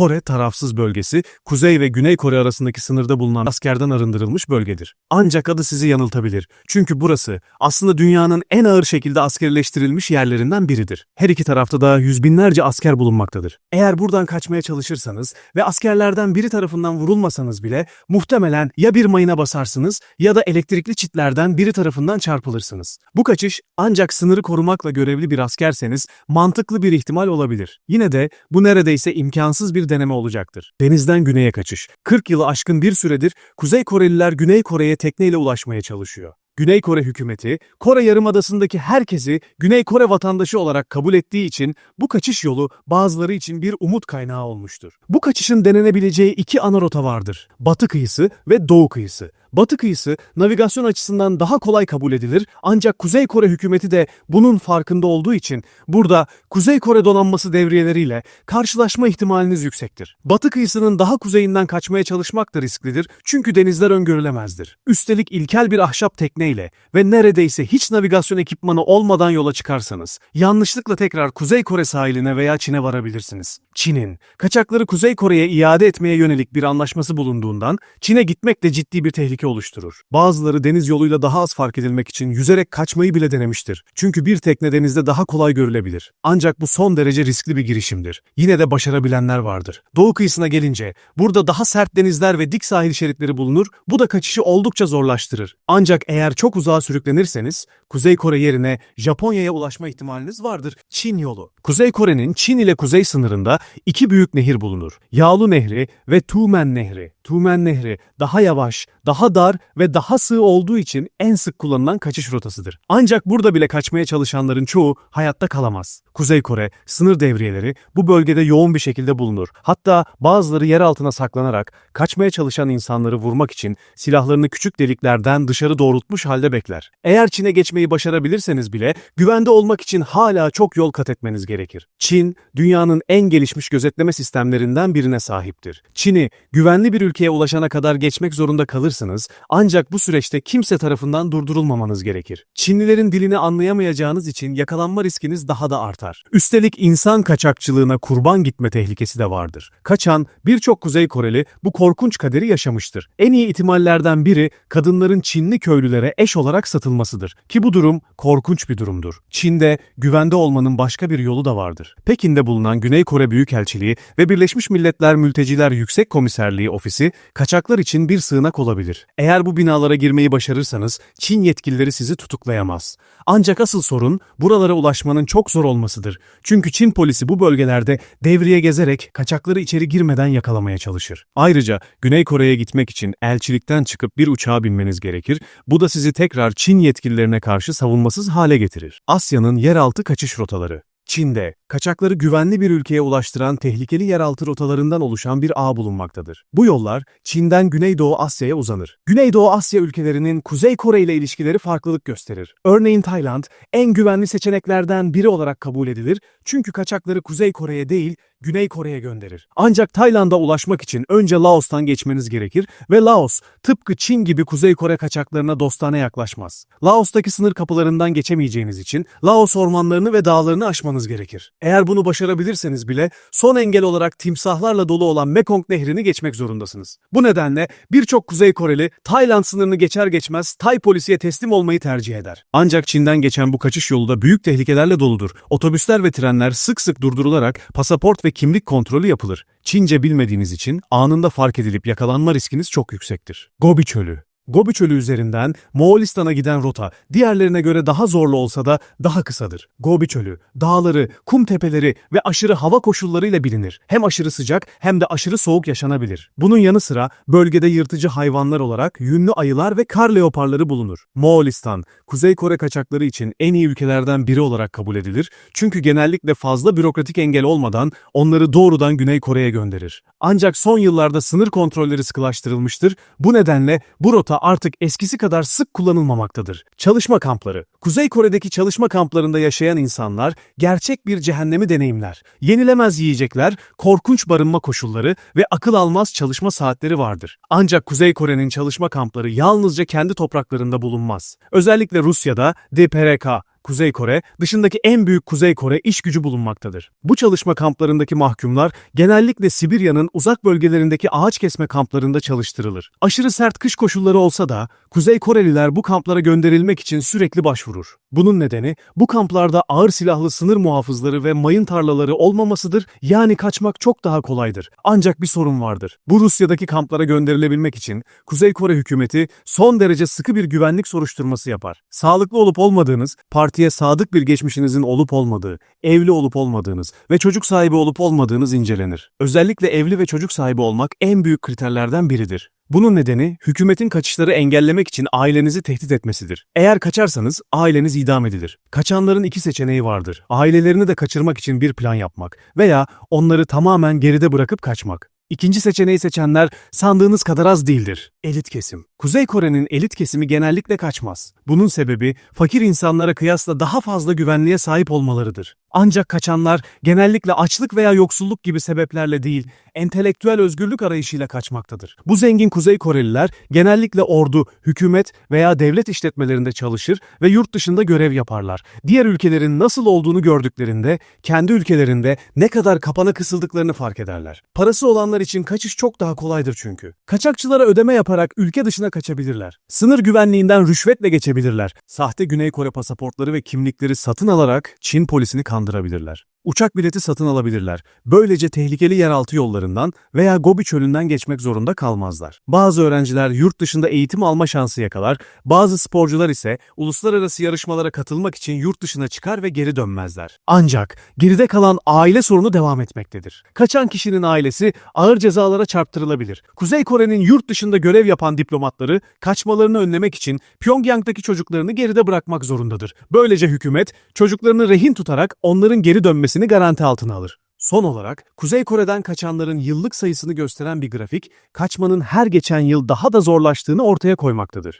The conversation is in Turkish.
Kore tarafsız bölgesi, Kuzey ve Güney Kore arasındaki sınırda bulunan askerden arındırılmış bölgedir. Ancak adı sizi yanıltabilir. Çünkü burası aslında dünyanın en ağır şekilde askerleştirilmiş yerlerinden biridir. Her iki tarafta da yüz binlerce asker bulunmaktadır. Eğer buradan kaçmaya çalışırsanız ve askerlerden biri tarafından vurulmasanız bile muhtemelen ya bir mayına basarsınız ya da elektrikli çitlerden biri tarafından çarpılırsınız. Bu kaçış ancak sınırı korumakla görevli bir askerseniz mantıklı bir ihtimal olabilir. Yine de bu neredeyse imkansız bir deneme olacaktır. Denizden güneye kaçış. 40 yılı aşkın bir süredir Kuzey Koreliler Güney Kore'ye tekneyle ulaşmaya çalışıyor. Güney Kore hükümeti, Kore Yarımadası'ndaki herkesi Güney Kore vatandaşı olarak kabul ettiği için bu kaçış yolu bazıları için bir umut kaynağı olmuştur. Bu kaçışın denenebileceği iki ana rota vardır. Batı kıyısı ve Doğu kıyısı. Batı kıyısı navigasyon açısından daha kolay kabul edilir ancak Kuzey Kore hükümeti de bunun farkında olduğu için burada Kuzey Kore donanması devriyeleriyle karşılaşma ihtimaliniz yüksektir. Batı kıyısının daha kuzeyinden kaçmaya çalışmak da risklidir çünkü denizler öngörülemezdir. Üstelik ilkel bir ahşap tekneyle ve neredeyse hiç navigasyon ekipmanı olmadan yola çıkarsanız yanlışlıkla tekrar Kuzey Kore sahiline veya Çin'e varabilirsiniz. Çin'in kaçakları Kuzey Kore'ye iade etmeye yönelik bir anlaşması bulunduğundan Çin'e gitmek de ciddi bir tehlike oluşturur. Bazıları deniz yoluyla daha az fark edilmek için yüzerek kaçmayı bile denemiştir. Çünkü bir tekne denizde daha kolay görülebilir. Ancak bu son derece riskli bir girişimdir. Yine de başarabilenler vardır. Doğu kıyısına gelince burada daha sert denizler ve dik sahil şeritleri bulunur. Bu da kaçışı oldukça zorlaştırır. Ancak eğer çok uzağa sürüklenirseniz Kuzey Kore yerine Japonya'ya ulaşma ihtimaliniz vardır. Çin yolu. Kuzey Kore'nin Çin ile kuzey sınırında iki büyük nehir bulunur. Yağlı Nehri ve Tumen Nehri. Tumen Nehri daha yavaş, daha dar ve daha sığ olduğu için en sık kullanılan kaçış rotasıdır. Ancak burada bile kaçmaya çalışanların çoğu hayatta kalamaz. Kuzey Kore sınır devriyeleri bu bölgede yoğun bir şekilde bulunur. Hatta bazıları yer altına saklanarak kaçmaya çalışan insanları vurmak için silahlarını küçük deliklerden dışarı doğrultmuş halde bekler. Eğer Çin'e geçmeyi başarabilirseniz bile güvende olmak için hala çok yol kat etmeniz gerekir. Çin, dünyanın en gelişmiş gözetleme sistemlerinden birine sahiptir. Çin'i güvenli bir ülkeye ulaşana kadar geçmek zorunda kalırsınız ancak bu süreçte kimse tarafından durdurulmamanız gerekir. Çinlilerin dilini anlayamayacağınız için yakalanma riskiniz daha da artar. Üstelik insan kaçakçılığına kurban gitme tehlikesi de vardır. Kaçan birçok Kuzey Koreli bu korkunç kaderi yaşamıştır. En iyi ihtimallerden biri kadınların Çinli köylülere eş olarak satılmasıdır. Ki bu durum korkunç bir durumdur. Çin'de güvende olmanın başka bir yolu da vardır. Pekin'de bulunan Güney Kore Büyükelçiliği ve Birleşmiş Milletler Mülteciler Yüksek Komiserliği Ofisi kaçaklar için bir sığınak olabilir. Eğer bu binalara girmeyi başarırsanız Çin yetkilileri sizi tutuklayamaz. Ancak asıl sorun buralara ulaşmanın çok zor olmasıdır. Çünkü Çin polisi bu bölgelerde devriye gezerek kaçakları içeri girmeden yakalamaya çalışır. Ayrıca Güney Kore'ye gitmek için elçilikten çıkıp bir uçağa binmeniz gerekir. Bu da sizi tekrar Çin yetkililerine karşı savunmasız hale getirir. Asya'nın yeraltı kaçış rotaları Çin'de, kaçakları güvenli bir ülkeye ulaştıran tehlikeli yeraltı rotalarından oluşan bir ağ bulunmaktadır. Bu yollar Çin'den Güneydoğu Asya'ya uzanır. Güneydoğu Asya ülkelerinin Kuzey Kore ile ilişkileri farklılık gösterir. Örneğin Tayland en güvenli seçeneklerden biri olarak kabul edilir çünkü kaçakları Kuzey Kore'ye değil Güney Kore'ye gönderir. Ancak Tayland'a ulaşmak için önce Laos'tan geçmeniz gerekir ve Laos tıpkı Çin gibi Kuzey Kore kaçaklarına dostane yaklaşmaz. Laos'taki sınır kapılarından geçemeyeceğiniz için Laos ormanlarını ve dağlarını aşmanız gerekir. Eğer bunu başarabilirseniz bile son engel olarak timsahlarla dolu olan Mekong Nehri'ni geçmek zorundasınız. Bu nedenle birçok Kuzey Koreli Tayland sınırını geçer geçmez Tay polisiye teslim olmayı tercih eder. Ancak Çin'den geçen bu kaçış yolu da büyük tehlikelerle doludur. Otobüsler ve trenler sık sık durdurularak pasaport ve kimlik kontrolü yapılır. Çince bilmediğiniz için anında fark edilip yakalanma riskiniz çok yüksektir. Gobi Çölü Gobi Çölü üzerinden Moğolistan'a giden rota diğerlerine göre daha zorlu olsa da daha kısadır. Gobi Çölü, dağları, kum tepeleri ve aşırı hava koşullarıyla bilinir. Hem aşırı sıcak hem de aşırı soğuk yaşanabilir. Bunun yanı sıra bölgede yırtıcı hayvanlar olarak yünlü ayılar ve kar leoparları bulunur. Moğolistan, Kuzey Kore kaçakları için en iyi ülkelerden biri olarak kabul edilir. Çünkü genellikle fazla bürokratik engel olmadan onları doğrudan Güney Kore'ye gönderir. Ancak son yıllarda sınır kontrolleri sıkılaştırılmıştır. Bu nedenle bu rota artık eskisi kadar sık kullanılmamaktadır. Çalışma kampları. Kuzey Kore'deki çalışma kamplarında yaşayan insanlar gerçek bir cehennemi deneyimler. Yenilemez yiyecekler, korkunç barınma koşulları ve akıl almaz çalışma saatleri vardır. Ancak Kuzey Kore'nin çalışma kampları yalnızca kendi topraklarında bulunmaz. Özellikle Rusya'da DPRK Kuzey Kore, dışındaki en büyük Kuzey Kore iş gücü bulunmaktadır. Bu çalışma kamplarındaki mahkumlar genellikle Sibirya'nın uzak bölgelerindeki ağaç kesme kamplarında çalıştırılır. Aşırı sert kış koşulları olsa da Kuzey Koreliler bu kamplara gönderilmek için sürekli başvurur. Bunun nedeni bu kamplarda ağır silahlı sınır muhafızları ve mayın tarlaları olmamasıdır yani kaçmak çok daha kolaydır. Ancak bir sorun vardır. Bu Rusya'daki kamplara gönderilebilmek için Kuzey Kore hükümeti son derece sıkı bir güvenlik soruşturması yapar. Sağlıklı olup olmadığınız, partiye sadık bir geçmişinizin olup olmadığı, evli olup olmadığınız ve çocuk sahibi olup olmadığınız incelenir. Özellikle evli ve çocuk sahibi olmak en büyük kriterlerden biridir. Bunun nedeni hükümetin kaçışları engellemek için ailenizi tehdit etmesidir. Eğer kaçarsanız aileniz idam edilir. Kaçanların iki seçeneği vardır. Ailelerini de kaçırmak için bir plan yapmak veya onları tamamen geride bırakıp kaçmak. İkinci seçeneği seçenler sandığınız kadar az değildir. Elit kesim. Kuzey Kore'nin elit kesimi genellikle kaçmaz. Bunun sebebi fakir insanlara kıyasla daha fazla güvenliğe sahip olmalarıdır. Ancak kaçanlar genellikle açlık veya yoksulluk gibi sebeplerle değil, entelektüel özgürlük arayışıyla kaçmaktadır. Bu zengin Kuzey Koreliler genellikle ordu, hükümet veya devlet işletmelerinde çalışır ve yurt dışında görev yaparlar. Diğer ülkelerin nasıl olduğunu gördüklerinde kendi ülkelerinde ne kadar kapana kısıldıklarını fark ederler. Parası olanlar için kaçış çok daha kolaydır çünkü. Kaçakçılara ödeme yaparak ülke dışına kaçabilirler. Sınır güvenliğinden rüşvetle geçebilirler. Sahte Güney Kore pasaportları ve kimlikleri satın alarak Çin polisini kandırabilirler. Uçak bileti satın alabilirler. Böylece tehlikeli yeraltı yollarından veya Gobi çölünden geçmek zorunda kalmazlar. Bazı öğrenciler yurt dışında eğitim alma şansı yakalar, bazı sporcular ise uluslararası yarışmalara katılmak için yurt dışına çıkar ve geri dönmezler. Ancak geride kalan aile sorunu devam etmektedir. Kaçan kişinin ailesi ağır cezalara çarptırılabilir. Kuzey Kore'nin yurt dışında görev yapan diplomatları kaçmalarını önlemek için Pyongyang'daki çocuklarını geride bırakmak zorundadır. Böylece hükümet çocuklarını rehin tutarak onların geri dönmesini garanti altına alır. Son olarak Kuzey Kore'den kaçanların yıllık sayısını gösteren bir grafik, kaçmanın her geçen yıl daha da zorlaştığını ortaya koymaktadır.